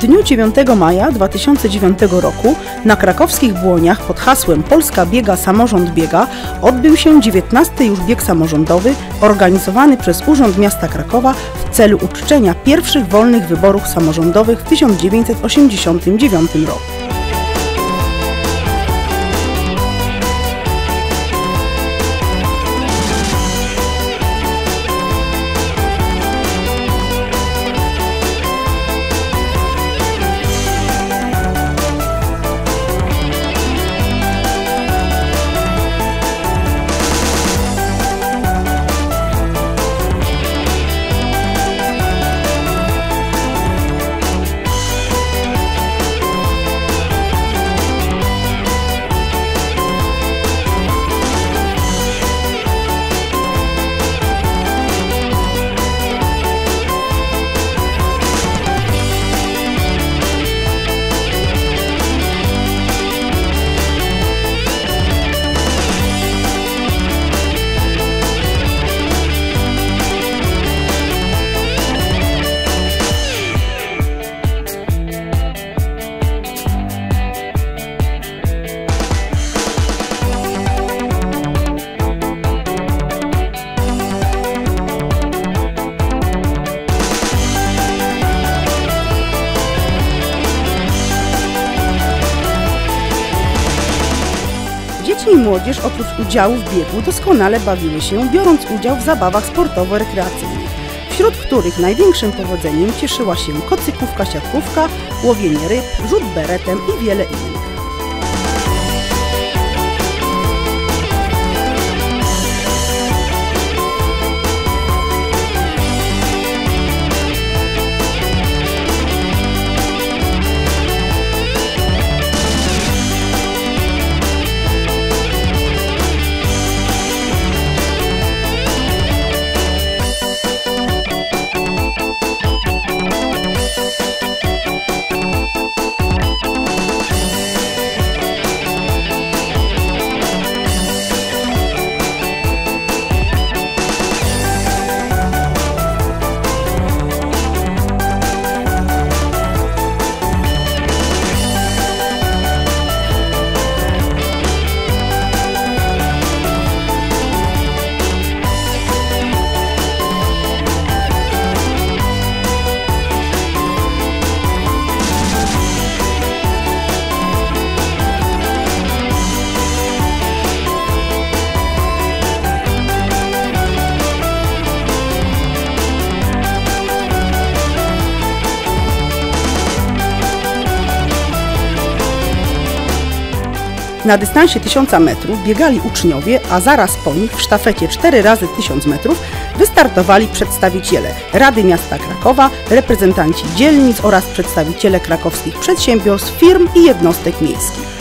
dniu 9 maja 2009 roku na krakowskich Błoniach pod hasłem Polska biega, samorząd biega odbył się 19 już bieg samorządowy organizowany przez Urząd Miasta Krakowa w celu uczczenia pierwszych wolnych wyborów samorządowych w 1989 roku. I młodzież oprócz udziału w biegu doskonale bawiły się, biorąc udział w zabawach sportowo-rekreacyjnych, wśród których największym powodzeniem cieszyła się kocykówka, siatkówka, łowienie ryb, rzut beretem i wiele innych. Na dystansie 1000 metrów biegali uczniowie, a zaraz po nich w sztafecie 4 razy 1000 metrów wystartowali przedstawiciele Rady Miasta Krakowa, reprezentanci dzielnic oraz przedstawiciele krakowskich przedsiębiorstw, firm i jednostek miejskich.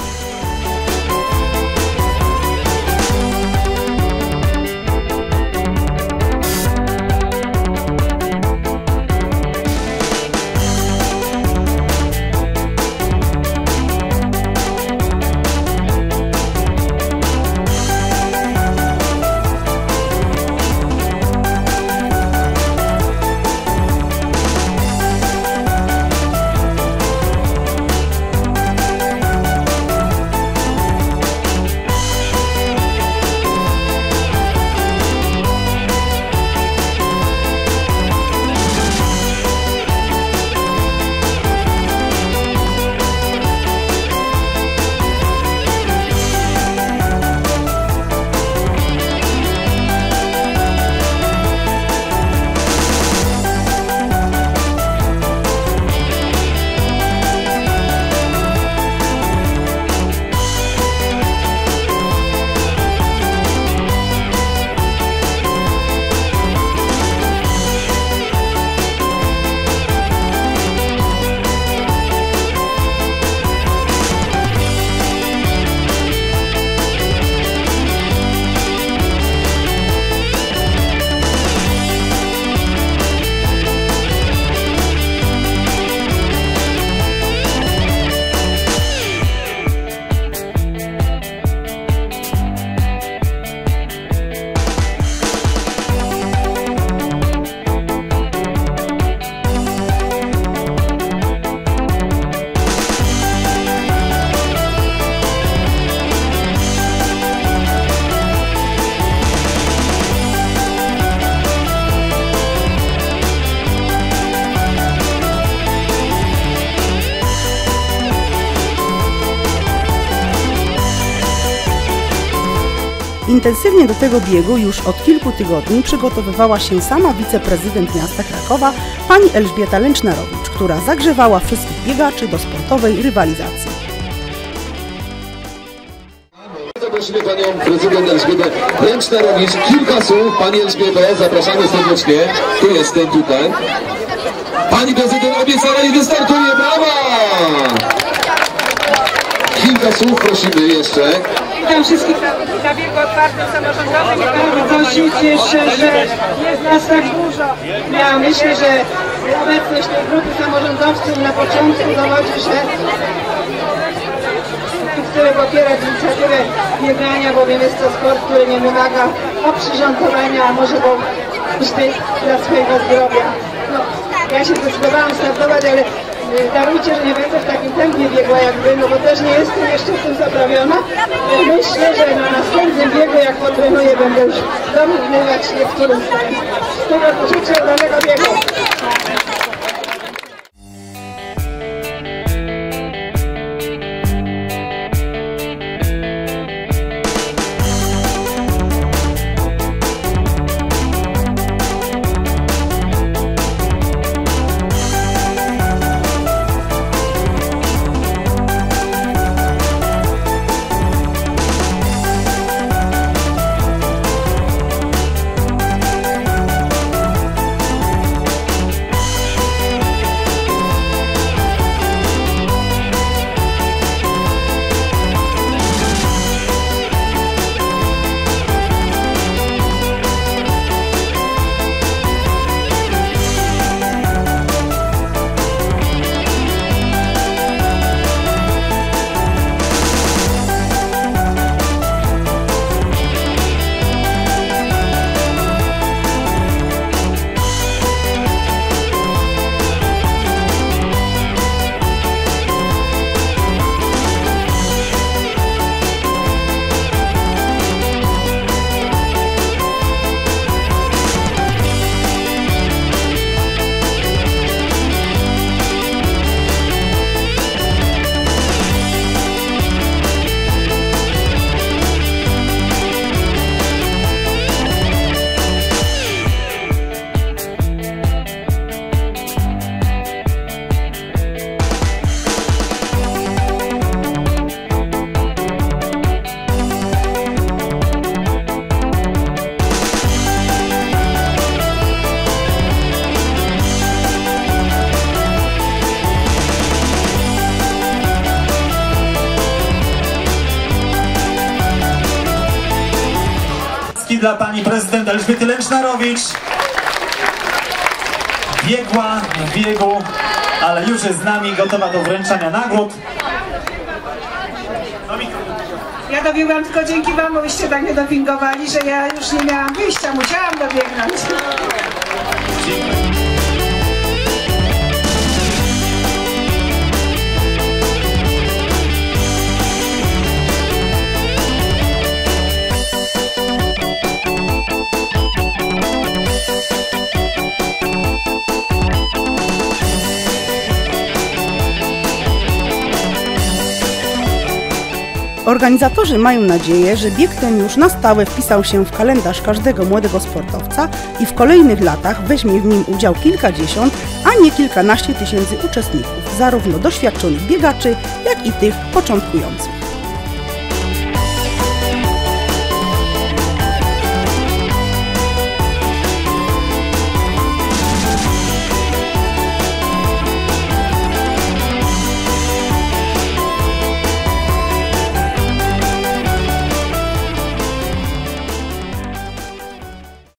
Intensywnie do tego biegu już od kilku tygodni przygotowywała się sama wiceprezydent miasta Krakowa, pani Elżbieta Lęcznerowicz, która zagrzewała wszystkich biegaczy do sportowej rywalizacji. Zaprosimy panią prezydent Elżbietę Ręcznerowicz. Kilka słów. Pani Elżbieto, zapraszamy serdecznie. Tu jestem, tutaj. Pani prezydent obiecała i wystartuje. Brawa! Kilka słów prosimy jeszcze. Witam wszystkich na, biegu otwartym samorządowym i bardzo się cieszę, że jest nas tak dużo. Ja myślę, że obecność tej grupy samorządowców na początku dowodzi, że chcemy popierać inicjatywę biegania, bowiem jest to sport, który nie wymaga oprzyrządowania, a może go myśleć dla swojego zdrowia. Ja się zdecydowałam startować, ale y, darujcie, że nie będę w takim tempie biegła jak wy, no bo też nie jestem jeszcze w tym zaprawiona. Y, Myślę, że na następnym biegu, jak potrenuję, będę już domyknywać niektórym z. Tego życzę udanego biegu. Elżbiety Lęcznarowicz. Biegła w biegu, ale już jest z nami, gotowa do wręczania nagród. Ja dobiegłam tylko dzięki wam, bo byście tak mnie dopingowali, że ja już nie miałam wyjścia, musiałam dobiegnąć. Organizatorzy mają nadzieję, że bieg ten już na stałe wpisał się w kalendarz każdego młodego sportowca i w kolejnych latach weźmie w nim udział kilkadziesiąt, a nie kilkanaście tysięcy uczestników, zarówno doświadczonych biegaczy, jak i tych początkujących.